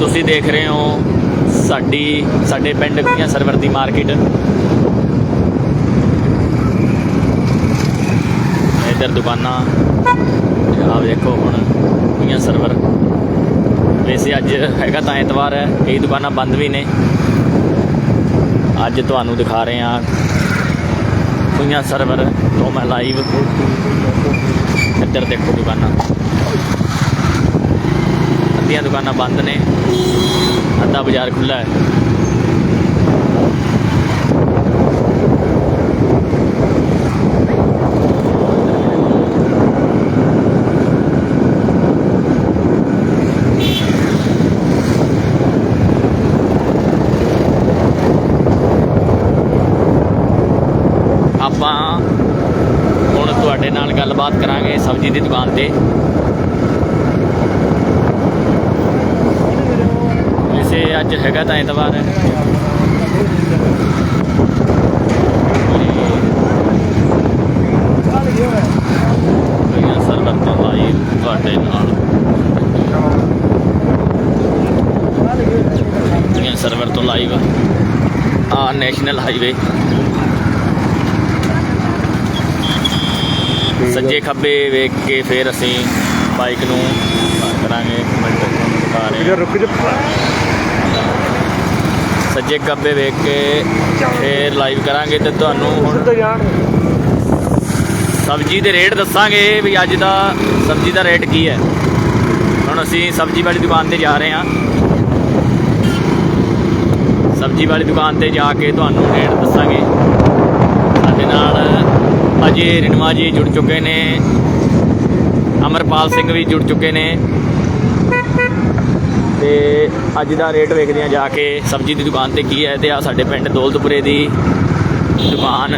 ਤੁਸੀਂ ਦੇਖ ਰਹੇ ਹੋ ਸਾਡੀ, ਸਾਡੇ ਪਿੰਡ ਕੁਈਆਂ ਸਰਵਰ ਦੀ ਮਾਰਕੀਟ। ਇੱਧਰ ਦੁਕਾਨਾਂ, ਆਹ ਦੇਖੋ ਹੁਣ ਕੁਈਆਂ ਸਰਵਰ। ਵੈਸੇ ਅੱਜ ਹੈਗਾ ਤਾਂ ਐਤਵਾਰ ਹੈ, ਕਈ ਦੁਕਾਨਾਂ ਬੰਦ ਵੀ ਨੇ। ਅੱਜ ਤੁਹਾਨੂੰ ਦਿਖਾ ਰਹੇ ਹਾਂ ਕੁਈਆਂ ਸਰਵਰ ਤੋਂ ਮੈਂ ਲਾਈਵ ਇੱਧਰ ਦੇਖੋ ਦੁਕਾਨਾਂ। ਅੱਧੀਆਂ ਦੁਕਾਨਾਂ ਬੰਦ ਨੇ। ਅੱਧਾ ਬਾਜ਼ਾਰ ਖੁੱਲਾ ਹੈ। ਆਪਾਂ ਹੁਣ ਤੁਹਾਡੇ ਨਾਲ ਗੱਲਬਾਤ ਕਰਾਂਗੇ ਸਬਜ਼ੀ ਦੀ ਦੁਕਾਨ ਤੇ ਵੈਸੇ ਅੱਜ ਹੈਗਾ ਤਾਂ ਐਤਵਾਰ। ਹੈ ਕੁਈਆਂ ਸਰਵਰ ਤੋਂ ਲਾਈਵ ਤੁਹਾਡੇ ਨਾਲ। ਕੁਈਆਂ ਸਰਵਰ ਤੋਂ ਲਾਈਵ ਆ ਨੈਸ਼ਨਲ ਹਾਈਵੇ। ਸੱਜੇ ਖੱਬੇ ਵੇਖ ਕੇ ਫਿਰ ਅਸੀਂ ਬਾਈਕ ਨੂੰ ਕਰਾਂਗੇ। ਮਿੰਟ ਦਿਖਾ ਰਹੇ ਰੁਕ ਜਾ। ਸੱਜੇ ਕੱਬੇ ਵੇਖ ਕੇ ਫਿਰ ਲਾਈਵ ਕਰਾਂਗੇ ਤੇ ਤੁਹਾਨੂੰ ਹੁਣ ਸਬਜ਼ੀ ਦੇ ਰੇਟ ਦੱਸਾਂਗੇ ਵੀ ਅੱਜ ਦਾ ਸਬਜ਼ੀ ਦਾ ਰੇਟ ਕੀ ਹੈ। ਹੁਣ ਅਸੀਂ ਸਬਜ਼ੀ ਵਾਲੀ ਦੁਕਾਨ ਤੇ ਜਾ ਰਹੇ ਹਾਂ। ਸਬਜ਼ੀ ਵਾਲੀ ਦੁਕਾਨ ਤੇ ਜਾ ਕੇ ਤੁਹਾਨੂੰ ਰੇਟ ਦੱਸਾਂਗੇ। ਸਾਡੇ ਨਾਲ ਅਜੇ ਰਿਣਵਾ ਜੀ ਜੁੜ ਚੁੱਕੇ ਨੇ। ਅਮਰਪਾਲ ਸਿੰਘ ਵੀ ਜੁੜ ਚੁੱਕੇ ਨੇ। ਤੇ ਅੱਜ ਦਾ ਰੇਟ ਵੇਖਦੇ ਆ ਜਾ ਕੇ ਸਬਜ਼ੀ ਦੀ ਦੁਕਾਨ ਤੇ ਕੀ ਹੈ ਤੇ ਆ ਸਾਡੇ ਪਿੰਡ ਦੌਲਤਪੁਰੇ ਦੀ ਦੁਕਾਨ।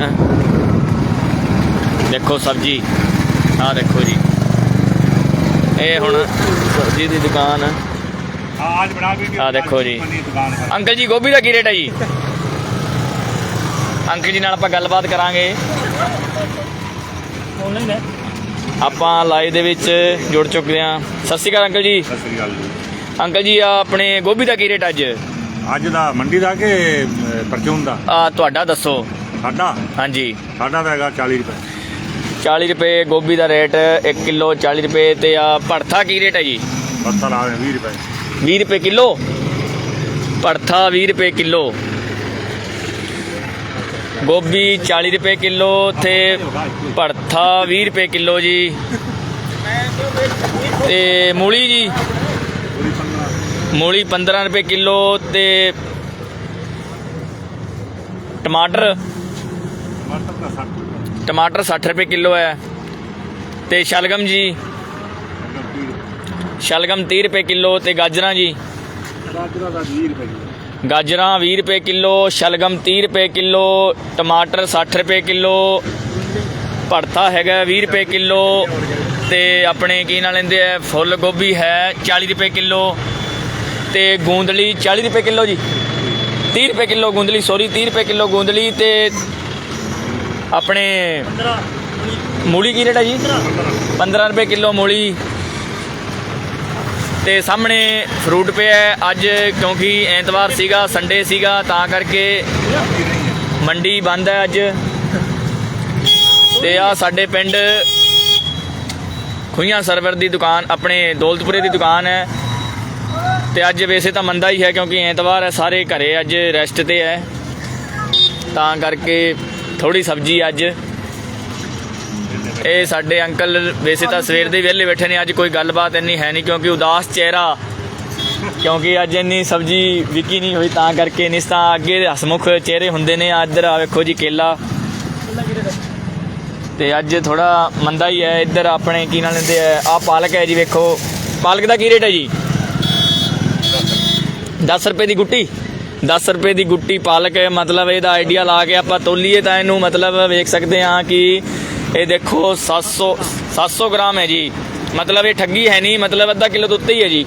ਦੇਖੋ ਸਬਜ਼ੀ ਆ ਦੇਖੋ ਜੀ। ਇਹ ਹੁਣ ਸਬਜ਼ੀ ਦੀ ਦੁਕਾਨ। ਆਜ ਆ ਦੇਖੋ ਜੀ। ਅੰਕਲ ਜੀ, ਗੋਭੀ ਦਾ ਕੀ ਰੇਟ ਹੈ ਜੀ? ਅੰਕਲ ਜੀ ਨਾਲ ਆਪਾਂ ਗੱਲਬਾਤ ਕਰਾਂਗੇ। ਆਪਾਂ ਲਾਈਵ ਦੇ ਵਿੱਚ ਜੁੜ ਚੁੱਕੇ ਆ ਸਤਿ ਸ਼੍ਰੀ ਅਕਾਲ ਅੰਕਲ ਜੀ। ਸਤਿ ਸ਼੍ਰੀ ਅਕਾਲ ਜੀ। ਅੰਕਲ ਜੀ ਆ ਆਪਣੇ ਗੋਭੀ ਦਾ ਕੀ ਰੇਟ ਅੱਜ? ਅੱਜ ਦਾ ਮੰਡੀ ਦਾ ਕਿ ਪਰਚੂਨ ਦਾ? ਆ ਤੁਹਾਡਾ ਦੱਸੋ। ਸਾਡਾ? ਹਾਂਜੀ। ਸਾਡਾ ਤਾਂ ਹੈਗਾ 40 ਰੁਪਏ। 40 ਰੁਪਏ ਗੋਭੀ ਦਾ ਰੇਟ 1 ਕਿਲੋ 40 ਰੁਪਏ ਤੇ ਆ ਭੜਥਾ ਕੀ ਰੇਟ ਹੈ ਜੀ? ਬੱਤਾ ਲਾ 20 ਰੁਪਏ। 20 ਰੁਪਏ ਕਿਲੋ? ਭੜਥਾ 20 ਰੁਪਏ ਕਿਲੋ। ਗੋਭੀ 40 ਰੁਪਏ ਕਿਲੋ ਤੇ ਭੜਥਾ 20 ਰੁਪਏ ਕਿਲੋ ਜੀ। ਤੇ ਮੂਲੀ ਜੀ? ਮੂਲੀ 15 ਰੁਪਏ ਕਿਲੋ ਤੇ ਟਮਾਟਰ? ਟਮਾਟਰ ਦਾ 60 ਰੁਪਏ। ਟਮਾਟਰ 60 ਰੁਪਏ ਕਿਲੋ ਹੈ। ਤੇ ਸ਼ਲਗਮ ਜੀ? ਸ਼ਲਗਮ 30 ਰੁਪਏ। ਕਿਲੋ ਤੇ ਗਾਜਰਾਂ ਜੀ? ਰਾਜਰਾ ਦਾ 20 ਰੁਪਏ ਕਿਲੋ। ਗਾਜਰਾਂ 20 ਰੁਪਏ ਕਿਲੋ ਸ਼ਲਗਮ 30 ਰੁਪਏ ਕਿਲੋ ਟਮਾਟਰ 60 ਰੁਪਏ ਕਿਲੋ ਭੜਥਾ ਹੈਗਾ 20 ਰੁਪਏ ਕਿਲੋ ਤੇ ਆਪਣੇ ਕੀ ਨਾਲ ਲੈਂਦੇ ਆ ਫੁੱਲ ਗੋਭੀ ਹੈ 40 ਰੁਪਏ ਕਿਲੋ ਤੇ ਗੂੰਦਲੀ 40 ਰੁਪਏ ਕਿਲੋ ਜੀ। 30 ਰੁਪਏ ਕਿਲੋ ਗੂੰਦਲੀ ਸੌਰੀ 30 ਰੁਪਏ ਕਿਲੋ ਗੂੰਦਲੀ ਤੇ ਆਪਣੇ ਮੂਲੀ ਕੀ ਰੇਟ ਹੈ ਜੀ? 15 ਰੁਪਏ ਕਿਲੋ ਮੂਲੀ। ਤੇ ਸਾਹਮਣੇ ਫਰੂਟ ਪਿਆ ਅੱਜ ਕਿਉਂਕਿ ਐਤਵਾਰ ਸੀਗਾ ਸੰਡੇ ਸੀਗਾ, ਤਾਂ ਕਰਕੇ ਮੰਡੀ ਬੰਦ ਹੈ ਅੱਜ। ਤੇ ਆ ਸਾਡੇ ਪਿੰਡ ਖੁਈਆਂ ਸਰਵਰ ਦੀ ਦੁਕਾਨ, ਆਪਣੇ ਦੌਲਤਪੁਰੇ ਦੀ ਦੁਕਾਨ ਹੈ। ਤੇ ਅੱਜ ਵੈਸੇ ਤਾਂ ਮੰਦਾ ਹੀ ਹੈ ਕਿਉਂਕਿ ਐਤਵਾਰ ਹੈ, ਸਾਰੇ ਘਰੇ ਅੱਜ ਰੈਸਟ ਤੇ ਹੈ। ਤਾਂ ਕਰਕੇ ਥੋੜੀ ਸਬਜ਼ੀ ਅੱਜ। ਇਹ ਸਾਡੇ ਅੰਕਲ ਵੈਸੇ ਤਾਂ ਸਵੇਰ ਦੇ ਵਿਹਲੇ ਬੈਠੇ ਨੇ, ਅੱਜ ਕੋਈ ਗੱਲਬਾਤ ਇੰਨੀ ਹੈ ਨਹੀਂ ਕਿਉਂਕਿ ਉਦਾਸ ਚਿਹਰਾ। ਕਿਉਂਕਿ ਅੱਜ ਇੰਨੀ ਸਬਜ਼ੀ ਵਿਕੀ ਨਹੀਂ ਹੋਈ, ਤਾਂ ਕਰਕੇ ਨਹੀਂ ਤਾਂ ਅੱਗੇ ਹਸਮੁਖ ਚਿਹਰੇ ਹੁੰਦੇ ਨੇ ਆਹ ਇੱਧਰ ਆ ਵੇਖੋ ਜੀ ਕੇਲਾ। ਤੇ ਅੱਜ ਥੋੜਾ ਮੰਦਾ ਹੀ ਹੈ, ਇੱਧਰ ਆਪਣੇ ਕੀ ਨਾਲ ਲੈਂਦੇ ਆ ਆ ਪਾਲਕ ਹੈ ਜੀ ਵੇਖੋ। ਪਾਲਕ ਦਾ ਕੀ ਰੇਟ ਹੈ ਜੀ? 10 ਰੁਪਏ ਦੀ ਗੁੱਟੀ 10 ਰੁਪਏ ਦੀ ਗੁੱਟੀ ਪਾਲਕ, ਮਤਲਬ ਇਹਦਾ ਆਈਡੀਆ ਲਾ ਕੇ ਆਪਾਂ ਤੋਲੀਏ ਤਾਂ ਇਹਨੂੰ ਮਤਲਬ ਵੇਖ ਸਕਦੇ ਹਾਂ ਕਿ ਇਹ ਦੇਖੋ 700 700 ਗ੍ਰਾਮ ਹੈ ਜੀ। ਮਤਲਬ ਇਹ ਠੱਗੀ ਹੈ ਨਹੀਂ, ਮਤਲਬ ਅੱਧਾ ਕਿਲੋ ਤੋਂ ਉੱਤੇ ਹੀ ਹੈ ਜੀ।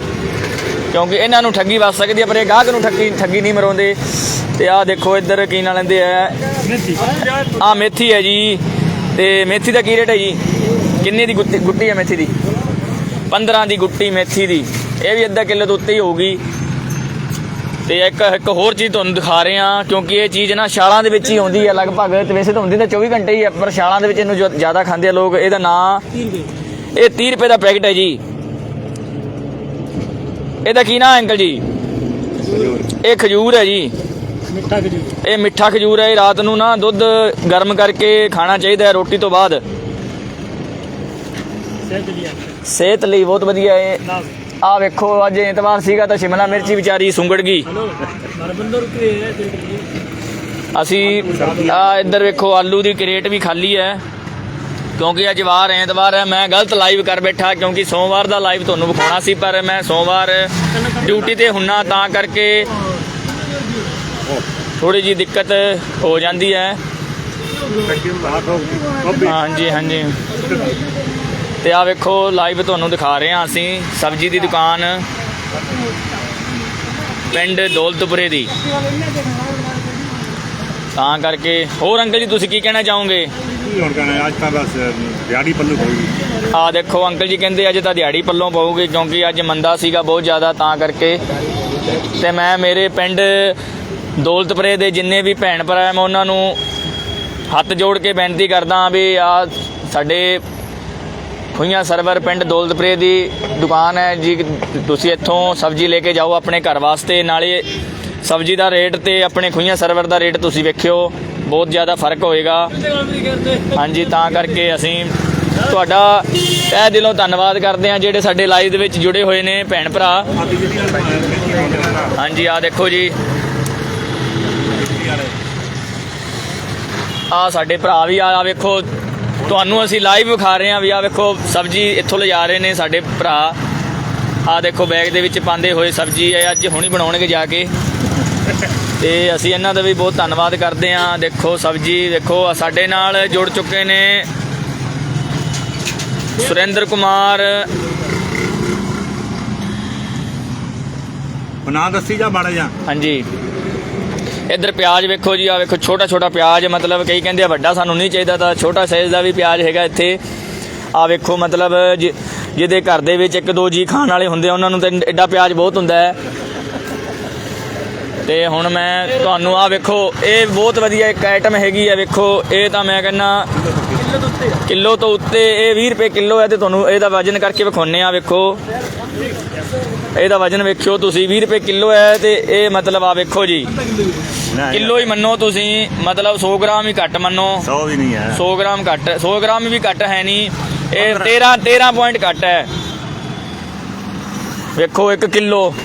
ਕਿਉਂਕਿ ਇਹਨਾਂ ਨੂੰ ਠੱਗੀ ਵੱਜ ਸਕਦੀ ਹੈ, ਪਰ ਇਹ ਗਾਹਕ ਨੂੰ ਠੱਗੀ ਠੱਗੀ ਨਹੀਂ ਮਰਾਉਂਦੇ। ਤੇ ਆਹ ਦੇਖੋ ਇੱਧਰ ਕੀ ਨਾਲ ਲੈਂਦੇ ਆ। ਆ ਮੇਥੀ ਹੈ ਜੀ। ਤੇ ਮੇਥੀ ਦਾ ਕੀ ਰੇਟ ਹੈ ਜੀ? ਕਿੰਨੇ ਦੀ ਗੁੱਟੀ ਗੁੱਟੀ ਹੈ ਮੇਥੀ ਦੀ? 15 ਦੀ ਗੁੱਟੀ ਮੇਥੀ ਦੀ। ਇਹ ਵੀ ਅੱਧਾ ਕਿਲੋ ਤੋਂ ਉੱਤੇ ਹੀ ਹੋਊਗੀ। ਤੇ ਇੱਕ ਇੱਕ ਹੋਰ ਚੀਜ਼ ਤੁਹਾਨੂੰ ਦਿਖਾ ਰਹੇ ਹਾਂ ਕਿਉਂਕਿ ਇਹ ਚੀਜ਼ ਨਾ ਛਾਲਾਂ ਦੇ ਵਿੱਚ ਹੀ ਆਉਂਦੀ ਹੈ ਲਗਭਗ ਤੇ ਵੈਸੇ ਤਾਂ ਹੁੰਦੀ ਤਾਂ 24 ਘੰਟੇ ਹੀ ਹੈ ਪਰ ਛਾਲਾਂ ਦੇ ਵਿੱਚ ਇਹਨੂੰ ਜ਼ਿਆਦਾ ਖਾਂਦੇ ਆ ਲੋਕ ਇਹਦਾ ਨਾਂ ਇਹ 30 ਰੁਪਏ ਦਾ ਪੈਕਟ ਹੈ ਜੀ। ਇਹਦਾ ਕੀ ਨਾਂ ਹੈ ਅੰਕਲ ਜੀ? ਇਹ ਖਜੂਰ ਹੈ ਜੀ। ਮਿੱਠਾ ਖਜੂਰ। ਇਹ ਮਿੱਠਾ ਖਜੂਰ ਹੈ ਇਹ ਰਾਤ ਨੂੰ ਨਾ ਦੁੱਧ ਗਰਮ ਕਰਕੇ ਖਾਣਾ ਚਾਹੀਦਾ ਹੈ ਰੋਟੀ ਤੋਂ ਬਾਅਦ। ਸਿਹਤ ਲਈ ਸਿਹਤ ਲਈ ਬਹੁਤ ਵਧੀਆ ਹੈ। ਆ ਵੇਖੋ, ਅੱਜ ਐਤਵਾਰ ਸੀਗਾ ਤਾਂ ਸ਼ਿਮਲਾ ਮਿਰਚੀ ਵਿਚਾਰੀ ਸੁੰਗੜ ਗਈ। ਅਸੀਂ ਆ ਇੱਧਰ ਵੇਖੋ, ਆਲੂ ਦੀ ਕ੍ਰੇਟ ਵੀ ਖਾਲੀ ਹੈ। ਕਿਉਂਕਿ ਅੱਜ ਵਾਰ ਐਤਵਾਰ ਹੈ, ਮੈਂ ਗਲਤ ਲਾਈਵ ਕਰ ਬੈਠਾ ਕਿਉਂਕਿ ਸੋਮਵਾਰ ਦਾ ਲਾਈਵ ਤੁਹਾਨੂੰ ਵਿਖਾਉਣਾ ਸੀ, ਪਰ ਮੈਂ ਸੋਮਵਾਰ ਡਿਊਟੀ ਤੇ ਹੁੰਨਾ ਤਾਂ ਕਰਕੇ ਥੋੜੀ ਜੀ ਦਿੱਕਤ ਹੋ ਜਾਂਦੀ ਹੈ। ਹਾਂਜੀ ਹਾਂਜੀ। ਤੇ ਆ ਵੇਖੋ ਲਾਈਵ ਤੁਹਾਨੂੰ ਦਿਖਾ ਰਹੇ ਹਾਂ ਅਸੀਂ ਸਬਜ਼ੀ ਦੀ ਦੁਕਾਨ ਪਿੰਡ ਦੌਲਤਪੁਰੇ ਦੀ। ਤਾਂ ਕਰਕੇ ਹੋਰ ਅੰਕਲ ਜੀ ਤੁਸੀਂ ਕੀ ਕਹਿਣਾ ਚਾਹੋਗੇ? ਕੀ ਹੁਣ ਕਹਿੰਦੇ ਅੱਜ ਤਾਂ ਬਸ ਦਿਹਾੜੀ ਪੱਲੂ ਹੋਈ ਆ ਦੇਖੋ ਅੰਕਲ ਜੀ ਕਹਿੰਦੇ ਅੱਜ ਤਾਂ ਦਿਹਾੜੀ ਪੱਲੋਂ ਪਊਗੀ ਕਿਉਂਕਿ ਅੱਜ ਮੰਦਾ ਸੀਗਾ ਬਹੁਤ ਜ਼ਿਆਦਾ ਤਾਂ ਕਰਕੇ। ਤੇ ਮੈਂ ਮੇਰੇ ਪਿੰਡ ਦੌਲਤਪੁਰੇ ਦੇ ਜਿੰਨੇ ਵੀ ਭੈਣ ਭਰਾ ਮੈਂ ਉਹਨਾਂ ਨੂੰ ਹੱਥ ਜੋੜ ਕੇ ਬੇਨਤੀ ਕਰਦਾ ਵੀ ਆ ਸਾਡੇ ਖੁਈਆਂ ਸਰਵਰ ਪਿੰਡ ਦੌਲਤਪੁਰੇ ਦੀ ਦੁਕਾਨ ਹੈ ਜੀ। ਤੁਸੀਂ ਇੱਥੋਂ ਸਬਜ਼ੀ ਲੈ ਕੇ ਜਾਓ ਆਪਣੇ ਘਰ ਵਾਸਤੇ, ਨਾਲੇ ਸਬਜ਼ੀ ਦਾ ਰੇਟ ਤੇ ਆਪਣੇ ਖੁਈਆਂ ਸਰਵਰ ਦਾ ਰੇਟ ਤੁਸੀਂ ਵੇਖਿਓ, ਬਹੁਤ ਜ਼ਿਆਦਾ ਫ਼ਰਕ ਹੋਏਗਾ। ਹਾਂਜੀ, ਤਾਂ ਕਰਕੇ ਅਸੀਂ ਤੁਹਾਡਾ ਤਹਿ ਦਿਲੋਂ ਧੰਨਵਾਦ ਕਰਦੇ ਹਾਂ ਜਿਹੜੇ ਸਾਡੇ ਲਾਈਵ ਦੇ ਵਿੱਚ ਜੁੜੇ ਹੋਏ ਨੇ ਭੈਣ ਭਰਾ। ਹਾਂਜੀ ਆ ਦੇਖੋ ਜੀ। ਆ ਸਾਡੇ ਭਰਾ ਵੀ ਆ ਵੇਖੋ। ਤੁਹਾਨੂੰ ਅਸੀਂ ਲਾਈਵ ਵਿਖਾ ਰਹੇ ਹਾਂ ਵੀ ਆ ਵੇਖੋ ਸਬਜ਼ੀ ਇੱਥੋਂ ਲਿਜਾ ਰਹੇ ਨੇ ਸਾਡੇ ਭਰਾ। ਆ ਦੇਖੋ ਬੈਗ ਦੇ ਵਿੱਚ ਪਾਉਂਦੇ ਹੋਏ ਸਬਜ਼ੀ ਹੈ ਅੱਜ ਹੁਣੀ ਬਣਾਉਣਗੇ ਜਾ ਕੇ। ਤੇ ਅਸੀਂ ਇਹਨਾਂ ਦਾ ਵੀ ਬਹੁਤ ਧੰਨਵਾਦ ਕਰਦੇ ਹਾਂ। ਦੇਖੋ ਸਬਜ਼ੀ ਦੇਖੋ ਸਾਡੇ ਨਾਲ ਜੁੜ ਚੁੱਕੇ ਨੇ ਸੁਰਿੰਦਰ ਕੁਮਾਰ। ਬਣਾ ਦੱਸੀ ਜਾ ਮਾੜਾ ਜਾ ਹਾਂਜੀ। ਇੱਧਰ ਪਿਆਜ਼ ਵੇਖੋ ਜੀ ਆ ਵੇਖੋ, ਛੋਟਾ ਛੋਟਾ ਪਿਆਜ਼, ਮਤਲਬ ਕਈ ਕਹਿੰਦੇ ਆ ਵੱਡਾ ਸਾਨੂੰ ਨਹੀਂ ਚਾਹੀਦਾ, ਤਾਂ ਛੋਟਾ ਸਾਈਜ਼ ਦਾ ਵੀ ਪਿਆਜ਼ ਹੈਗਾ ਇੱਥੇ। ਆ ਵੇਖੋ, ਮਤਲਬ ਜਿ- ਜਿਹਦੇ ਘਰ ਦੇ ਵਿੱਚ ਇੱਕ ਦੋ ਜੀ ਖਾਣ ਵਾਲੇ ਹੁੰਦੇ ਆ, ਉਹਨਾਂ ਨੂੰ ਤਾਂ ਐਡਾ ਪਿਆਜ਼ ਬਹੁਤ ਹੁੰਦਾ ਹੈ। ਤੇ ਹੁਣ ਮੈਂ ਤੁਹਾਨੂੰ ਆ ਵੇਖੋ, ਇਹ ਬਹੁਤ ਵਧੀਆ ਇੱਕ ਆਈਟਮ ਹੈਗੀ ਆ, ਵੇਖੋ, ਇਹ ਤਾਂ ਮੈਂ ਕਹਿੰਨਾ ਕਿਲੋ ਤੋਂ ਉੱਤੇ, ਇਹ 20 ਰੁਪਏ ਕਿਲੋ ਹੈ, ਤੇ ਤੁਹਾਨੂੰ ਇਹਦਾ ਵਜ਼ਨ ਕਰਕੇ ਵਿਖਾਉਨੇ ਆ ਵੇਖੋ। ਇਹਦਾ ਵਜ਼ਨ ਵੇਖਿਓ, ਤੁਸੀਂ 20 ਰੁਪਏ ਕਿਲੋ ਹੈ, ਤੇ ਇਹ ਮਤਲਬ ਆ ਵੇਖੋ ਜੀ। ਕਿਲੋ ਹੀ ਮੰਨੋ ਤੁਸੀਂ ਮਤਲਬ 100 ਗ੍ਰਾਮ ਹੀ ਘੱਟ ਮੰਨੋ। 100 ਵੀ ਨਹੀਂ ਹੈ। 100 ਗ੍ਰਾਮ ਘੱਟ 100 ਗ੍ਰਾਮ ਵੀ ਘੱਟ ਹੈ ਨਹੀਂ। ਇਹ 13 13 ਪੁਆਇੰਟ ਘੱਟ ਹੈ। ਵੇਖੋ 1 ਕਿਲੋ।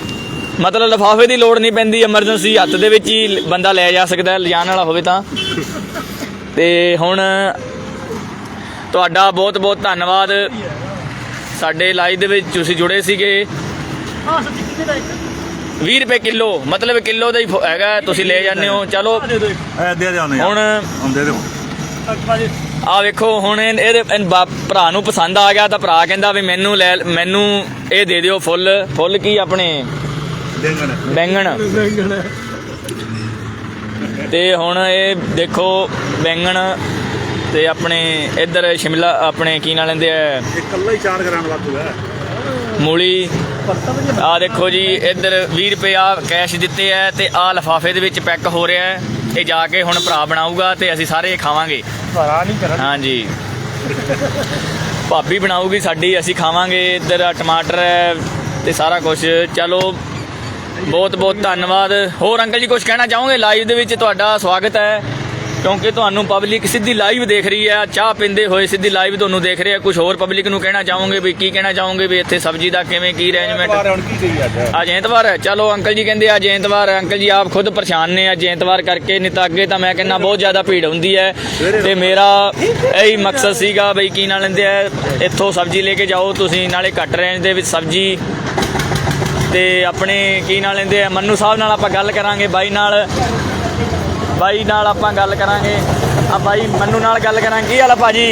ਮਤਲਬ ਲਫਾਫੇ ਦੀ ਲੋੜ ਨਹੀਂ ਪੈਂਦੀ ਐਮਰਜੈਂਸੀ ਹੱਥ ਦੇ ਵਿੱਚ ਹੀ ਬੰਦਾ ਲੈ ਜਾ ਸਕਦਾ ਹੈ ਲਿਜਾਣ ਵਾਲਾ ਹੋਵੇ ਤਾਂ। ਤੇ ਹੁਣ ਤੁਹਾਡਾ ਬਹੁਤ ਬਹੁਤ ਧੰਨਵਾਦ। ਸਾਡੇ ਲਾਈਵ ਦੇ ਵਿੱਚ ਤੁਸੀਂ ਜੁੜੇ ਸੀਗੇ। ਹਾਂ ਸੱਚੀ ਕਿੰਨੇ ਦਾ ਇੱਕ 20 ਰੁਪਏ ਕਿਲੋ ਮਤਲਬ ਕਿਲੋ ਦਾ ਹੀ ਫ- ਹੈਗਾ ਤੁਸੀਂ ਲੈ ਜਾਂਦੇ ਹੋ। ਚਲੋ ਦੇ ਦੋ ਦੇ ਨੇ ਹੁਣ ਦੇ ਆ ਵੇਖੋ ਹੁਣ ਇਹ- ਇਹਦੇ ਇਹਨ ਭਰਾ ਨੂੰ ਪਸੰਦ ਆ ਗਿਆ ਤਾਂ ਭਰਾ ਕਹਿੰਦਾ ਵੀ ਮੈਨੂੰ ਲੈ ਮੈਨੂੰ ਇਹ ਦੇ ਦਿਓ ਫੁੱਲ। ਫੁੱਲ ਕੀ ਆਪਣੇ? ਦੇਂਗਣ ਬੈਂਗਣ। ਬੈਂਗਣ। ਤੇ ਹੁਣ ਇਹ ਦੇਖੋ ਬੈਂਗਣ ਤੇ ਆਪਣੇ ਇੱਧਰ ਸ਼ਿਮਲਾ ਆਪਣੇ ਕੀ ਨਾਲ ਲੈਂਦੇ ਆ? ਇਹ ਕੱਲਾ ਹੀ 4 ਗ੍ਰਾਮ ਵਾਧੂ ਹੈ। ਮੂਲੀ। ਆ ਦੇਖੋ ਜੀ ਇੱਧਰ 20 ਰੁਪਏ ਆ ਕੈਸ਼ ਦਿੱਤੇ ਆ ਤੇ ਆ ਲਫਾਫੇ ਦੇ ਵਿੱਚ ਪੈਕ ਹੋ ਰਿਹਾ ਹੈ। ਇਹ ਜਾ ਕੇ ਹੁਣ ਭਰਾ ਬਣਾਊਗਾ ਤੇ ਅਸੀਂ ਸਾਰੇ ਖਾਵਾਂਗੇ। ਭਰਾ ਨਹੀਂ ਕਰਨ। ਹਾਂਜੀ। ਭਾਬੀ ਬਣਾਊਗੀ ਸਾਡੀ ਅਸੀਂ ਖਾਵਾਂਗੇ। ਇੱਧਰ ਟਮਾਟਰ ਹੈ ਤੇ ਸਾਰਾ ਕੁਝ ਚਲੋ ਬਹੁਤ ਬਹੁਤ ਧੰਨਵਾਦ। ਹੋਰ ਅੰਕਲ ਜੀ ਕੁਝ ਕਹਿਣਾ ਚਾਹੋਗੇ? ਲਾਈਵ ਦੇ ਵਿੱਚ ਤੁਹਾਡਾ ਸਵਾਗਤ ਹੈ। ਕਿਉਂਕਿ ਤੁਹਾਨੂੰ ਪਬਲਿਕ ਸਿੱਧੀ ਲਾਈਵ ਦੇਖ ਰਹੀ ਹੈ ਚਾਹ ਪੀਂਦੇ ਹੋਏ ਸਿੱਧੀ ਲਾਈਵ ਤੁਹਾਨੂੰ ਦੇਖ ਰਹੇ ਆ ਕੁਝ ਹੋਰ ਪਬਲਿਕ ਨੂੰ ਕਹਿਣਾ ਚਾਹੋਗੇ ਵੀ ਕੀ ਕਹਿਣਾ ਚਾਹੋਗੇ ਵੀ ਇੱਥੇ ਸਬਜ਼ੀ ਦਾ ਕਿਵੇਂ ਕੀ ਅਰੇਂਜਮੈਂਟ ਅੱਜ? ਐਤਵਾਰ ਹੈ। ਚਲੋ ਅੰਕਲ ਜੀ ਕਹਿੰਦੇ ਅੱਜ ਐਤਵਾਰ ਹੈ। ਅੰਕਲ ਜੀ ਆਪ ਖੁਦ ਪਰੇਸ਼ਾਨ ਨੇ ਅੱਜ ਐਤਵਾਰ ਕਰਕੇ ਨਹੀਂ ਤਾਂ ਅੱਗੇ ਤਾਂ ਮੈਂ ਕਹਿੰਦਾ ਬਹੁਤ ਜ਼ਿਆਦਾ ਭੀੜ ਹੁੰਦੀ ਹੈ। ਤੇ ਮੇਰਾ ਇਹੀ ਮਕਸਦ ਸੀਗਾ ਬਈ ਕੀ ਨਾਲ ਲੈਂਦੇ ਆ ਇੱਥੋਂ ਸਬਜ਼ੀ ਲੈ ਕੇ ਜਾਓ ਤੁਸੀਂ ਨਾਲੇ ਘੱਟ ਰੇਂਜ ਦੇ ਵਿੱਚ ਸਬਜ਼ੀ। ਤੇ ਆਪਣੇ ਕੀ ਨਾਲ ਲੈਂਦੇ ਆ ਮੰਨੂ ਸਾਹਿਬ ਨਾਲ ਆਪਾਂ ਗੱਲ ਕਰਾਂਗੇ ਬਾਈ ਨਾਲ। ਬਾਈ ਨਾਲ ਆਪਾਂ ਗੱਲ ਕਰਾਂਗੇ। ਆ ਭਾਈ ਮੰਨੂ ਨਾਲ ਗੱਲ ਕਰਾਂ। ਕੀ ਹਾਲ ਆ ਭਾਜੀ?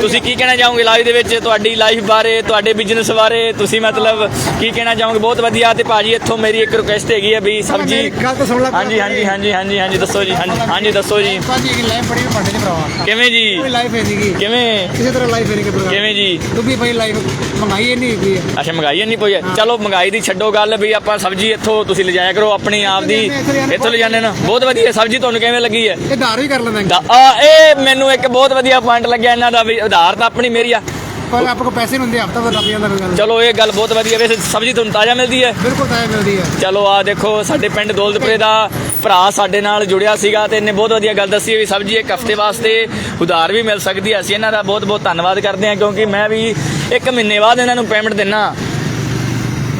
ਤੁਸੀਂ ਕੀ ਕਹਿਣਾ ਚਾਹੋਗੇ ਲਾਈਵ ਦੇ ਵਿੱਚ? ਤੁਹਾਡੀ ਲਾਈਫ ਬਾਰੇ ਤੁਹਾਡੇ ਬਿਜ਼ਨਸ ਬਾਰੇ? ਤੁਸੀਂ ਮਤਲਬ ਕੀ ਕਹਿਣਾ ਚਾਹੋਗੇ? ਬਹੁਤ ਵਧੀਆ ਤੇ ਭਾਜੀ ਇੱਥੋਂ ਮੇਰੀ ਇੱਕ ਰਿਕੁਐਸਟ ਹੈਗੀ ਹੈ ਵੀ ਸਬਜੀ ਹਾਂਜੀ ਹਾਂਜੀ ਹਾਂਜੀ ਹਾਂਜੀ ਹਾਂਜੀ ਦੱਸੋ ਜੀ ਹਾਂਜੀ ਦੱਸੋ ਜੀ। ਭਾਜੀ ਕੀ ਲਾਈਫ ਬੜੀ ਪੜਦੇ ਨੇ ਭਰਾਵਾ। ਕਿਵੇਂ ਜੀ? ਕੋਈ ਲਾਈਫ ਹੈ ਨਹੀਂਗੀ ਕਿਵੇਂ? ਕਿਸੇ ਤਰ੍ਹਾਂ ਲਾਈਫ ਹੈ ਕਿਵੇਂ ਜੀ? ਤੂੰ ਵੀ ਭਾਈ ਲਾਈਫ ਮੰਗਾਈ ਨਹੀਂ ਕੋਈ? ਅੱਛਾ ਮਹਿੰਗਾਈ ਨਹੀਂ ਪਈ ਹੈ। ਚਲੋ ਮਹਿੰਗਾਈ ਦੀ ਛੱਡੋ ਗੱਲ ਵੀ ਆਪਾਂ ਸਬਜੀ ਇੱਥੋਂ ਤੁਸੀਂ ਲਿਜਾਇਆ ਕਰੋ ਆਪਣੀ ਆਪ ਦੀ। ਇੱਥੋਂ ਲਿਜਾਣੇ ਨਾ। ਬਹੁਤ ਵਧੀਆ ਸਬਜੀ ਤੁਹਾਨੂੰ ਕਿਵੇਂ ਲੱਗੀ ਹੈ? ਇਹ ਧਾਰ ਵੀ ਕਰ ਲੈਂਦਾ ਆ ਇਹ ਮੈਨੂੰ ਇੱਕ ਬਹੁਤ ਵਧੀਆ ਪੁਆਇੰਟ ਲੱਗਿਆ ਇਹਨਾਂ ਦਾ ਵੀ ਆਧਾਰ ਤਾਂ ਆਪਣੀ ਮੇਰੀ ਆ। ਪਰ ਆਪ ਕੋ ਪੈਸੇ ਨਹੀਂ ਹੁੰਦੇ ਹਫਤਾ ਤਾਂ ਲੱਗ ਜਾਂਦਾ ਗੱਲ। ਚਲੋ ਇਹ ਗੱਲ ਬਹੁਤ ਵਧੀਆ ਵੈਸੇ ਸਬਜੀ ਤੁਹਾਨੂੰ ਤਾਜ਼ਾ ਮਿਲਦੀ ਹੈ। ਬਿਲਕੁਲ ਤਾਜ਼ਾ ਮਿਲਦੀ ਹੈ। ਚਲੋ ਆ ਦੇਖੋ ਸਾਡੇ ਪਿੰਡ ਦੌਲਤਪੁਰੇ ਦਾ ਭਰਾ ਸਾਡੇ ਨਾਲ ਜੁੜਿਆ ਸੀਗਾ ਤੇ ਇਹਨੇ ਬਹੁਤ ਵਧੀਆ ਗੱਲ ਦੱਸੀ ਵੀ ਸਬਜੀ ਇੱਕ ਹਫ਼ਤੇ ਵਾਸਤੇ ਉਧਾਰ ਵੀ ਮਿਲ ਸਕਦੀ ਹੈ। ਅਸੀਂ ਇਹਨਾਂ ਦਾ ਬਹੁਤ ਬਹੁਤ ਧੰਨਵਾਦ ਕਰਦੇ ਹਾਂ ਕਿਉਂਕਿ ਮੈਂ ਵੀ ਇੱਕ ਮਹੀਨੇ ਬਾਅਦ ਇਹਨਾਂ ਨੂੰ ਪੇਮੈਂਟ ਦਿੰਨਾ।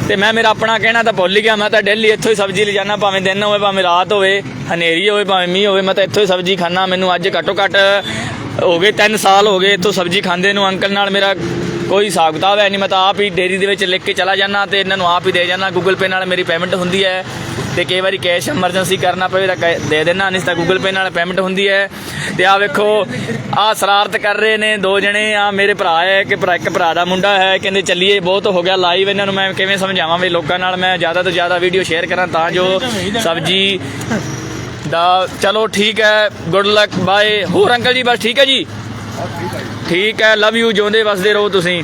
ਤੇ ਮੈਂ ਮੇਰਾ ਆਪਣਾ ਕਹਿਣਾ ਤਾਂ ਭੁੱਲ ਹੀ ਗਿਆ, ਮੈਂ ਤਾਂ ਡੇਲੀ ਇੱਥੋਂ ਹੀ ਸਬਜ਼ੀ ਲਿਜਾਣਾ ਭਾਵੇਂ ਦਿਨ ਹੋਵੇ, ਭਾਵੇਂ ਰਾਤ ਹੋਵੇ, ਹਨੇਰੀ ਹੋਵੇ, ਭਾਵੇਂ ਮੀਂਹ ਹੋਵੇ, ਮੈਂ ਤਾਂ ਇੱਥੋਂ ਹੀ ਸਬਜ਼ੀ ਖਾਣਾ ਮੈਨੂੰ ਅੱਜ ਘੱਟੋ ਘੱਟ ਹੋ ਗਏ 3 ਸਾਲ ਹੋ ਗਏ ਇੱਥੋਂ ਸਬਜ਼ੀ ਖਾਂਦੇ ਨੂੰ, ਅੰਕਲ ਨਾਲ ਮੇਰਾ ਕੋਈ ਹਿਸਾਬ ਕਿਤਾਬ ਹੈ ਨਹੀਂ, ਮੈਂ ਤਾਂ ਆਪ ਹੀ ਡੇਰੀ ਦੇ ਵਿੱਚ ਲਿਖ ਕੇ ਚਲਾ ਜਾਂਦਾ ਤੇ ਇਹਨਾਂ ਨੂੰ ਆਪ ਹੀ ਦੇ ਜਾਂਦਾ। ਗੂਗਲ ਪੇ ਨਾਲ ਮੇਰੀ ਪੇਮੈਂਟ ਹੁੰਦੀ ਹੈ ਤੇ ਕਈ ਵਾਰੀ ਕੈਸ਼ ਐਮਰਜੈਂਸੀ ਕਰਨਾ ਪਵੇ ਤਾਂ ਕੈ- ਦੇ ਦੇਣਾ ਨਹੀਂ ਤਾਂ ਗੂਗਲ ਪੇ ਨਾਲ ਪੇਮੈਂਟ ਹੁੰਦੀ ਹੈ। ਤੇ ਆ ਵੇਖੋ ਆ ਸ਼ਰਾਰਤ ਕਰ ਰਹੇ ਨੇ ਦੋ ਜਣੇ ਆ ਮੇਰੇ ਭਰਾ ਹੈ ਕਿ ਭਰਾ ਇੱਕ ਭਰਾ ਦਾ ਮੁੰਡਾ ਹੈ, ਕਹਿੰਦੇ ਚੱਲੀਏ, ਬਹੁਤ ਹੋ ਗਿਆ ਲਾਈਵ ਇਹਨਾਂ ਨੂੰ, ਮੈਂ ਕਿਵੇਂ ਸਮਝਾਵਾਂ ਵੀ ਲੋਕਾਂ ਨਾਲ ਮੈਂ ਜ਼ਿਆਦਾ ਤੋਂ ਜ਼ਿਆਦਾ ਵੀਡੀਓ ਸ਼ੇਅਰ ਕਰਾਂ ਤਾਂ ਜੋ ਸਬਜੀ ਦਾ ਚਲੋ ਠੀਕ ਹੈ ਗੁੱਡ ਲੱਕ ਬਾਏ ਹੋਰ ਅੰਕਲ ਜੀ, ਬਸ ਠੀਕ ਹੈ ਜੀ? ਠੀਕ ਹੈ ਲਵ ਯੂ ਜਿਉਂਦੇ ਵਸਦੇ ਰਹੋ ਤੁਸੀਂ।